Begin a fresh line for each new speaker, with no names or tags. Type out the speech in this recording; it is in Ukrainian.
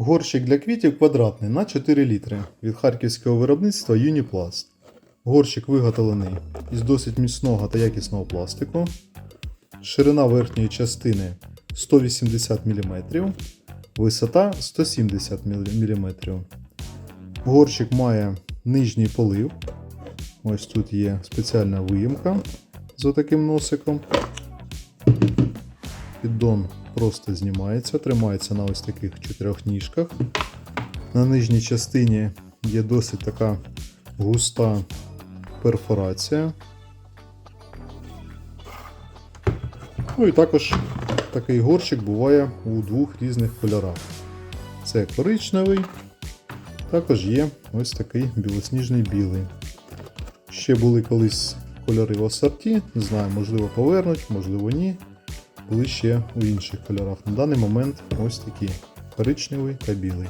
Горщик для квітів квадратний на 4 літри від харківського виробництва Юніпласт. Горщик виготовлений із досить міцного та якісного пластику. Ширина верхньої частини 180 мм, висота 170 мм. Горщик має нижній полив. Ось тут є спеціальна виїмка з отаким носиком. Піддон просто знімається, тримається на ось таких чотирьох ніжках. На нижній частині є досить така густа перфорація. Ну і також такий горщик буває у двох різних кольорах. Це коричневий, також є ось такий білосніжний білий. Ще були колись кольори в асорті, не знаю, можливо повернуть, можливо ні. Були у інших кольорах. На даний момент ось такі коричневий та білий.